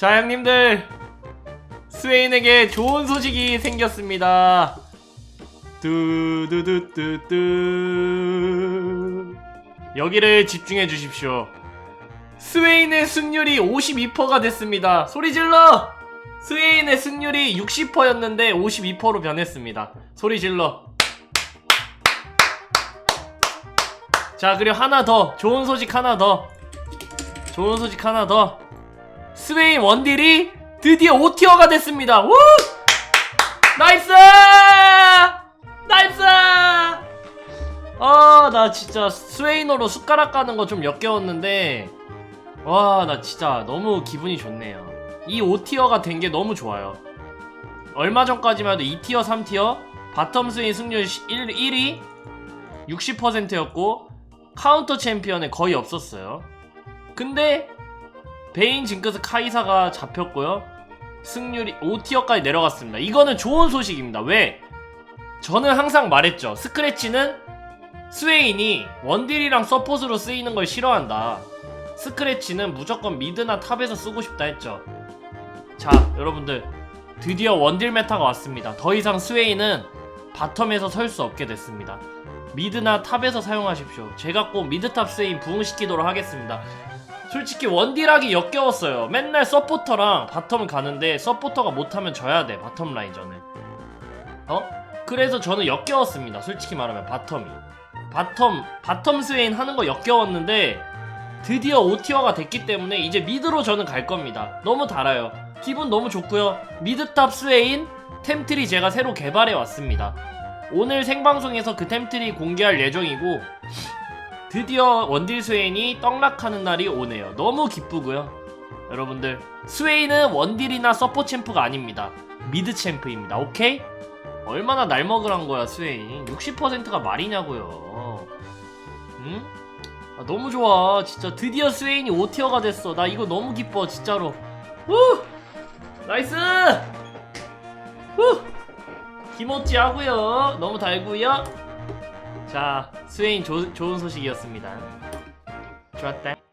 자 형님들. 스웨인에게 좋은 소식이 생겼습니다. 뚜두두뚜뚜. 여기를 집중해 주십시오. 스웨인의 승률이 52%가 됐습니다. 소리 질러! 스웨인의 승률이 60%였는데 52%로 변했습니다. 소리 질러. 자 그리고 하나 더. 좋은 소식 하나 더. 좋은 소식 하나 더 스웨인 원딜이 드디어 5티어가 됐습니다. 우! 나이스! 나이스! 아 나 진짜 스웨인어로 숟가락 가는 거 좀 역겨웠는데 와 나 진짜 너무 기분이 좋네요. 이 5티어가 된 게 너무 좋아요. 얼마 전까지만 해도 2티어 3티어 바텀 스웨인 승률 1, 1위 60%였고 카운터 챔피언에 거의 없었어요. 근데 베인 징크스 카이사가 잡혔고요. 승률이 5티어까지 내려갔습니다. 이거는 좋은 소식입니다. 왜? 저는 항상 말했죠. 스크래치는 스웨인이 원딜이랑 서폿으로 쓰이는 걸 싫어한다. 스크래치는 무조건 미드나 탑에서 쓰고 싶다 했죠. 자, 여러분들. 드디어 원딜 메타가 왔습니다. 더 이상 스웨인은 바텀에서 설 수 없게 됐습니다. 미드나 탑에서 사용하십시오. 제가 꼭 미드탑 스웨인 부흥시키도록 하겠습니다. 솔직히 원딜하기 역겨웠어요. 맨날 서포터랑 바텀 가는데 서포터가 못하면 져야 돼. 바텀 라인전을. 어? 그래서 저는 역겨웠습니다. 솔직히 말하면 바텀이. 바텀 바텀 스웨인 하는 거 역겨웠는데 드디어 5티어가 됐기 때문에 이제 미드로 저는 갈 겁니다. 너무 달아요. 기분 너무 좋고요. 미드탑 스웨인 템트리 제가 새로 개발해 왔습니다. 오늘 생방송에서 그 템트리 공개할 예정이고 드디어 원딜 스웨인이 떡락하는 날이 오네요. 너무 기쁘고요. 여러분들 스웨인은 원딜이나 서포 챔프가 아닙니다. 미드 챔프입니다. 오케이? 얼마나 날 먹으란 거야 스웨인. 60%가 말이냐고요. 응? 아, 너무 좋아. 진짜 드디어 스웨인이 5티어가 됐어. 나 이거 너무 기뻐 진짜로. 후! 나이스! 후! 기모찌 하고요. 너무 달고요. 자, 스웨인 조, 좋은 소식이었습니다. 좋았다.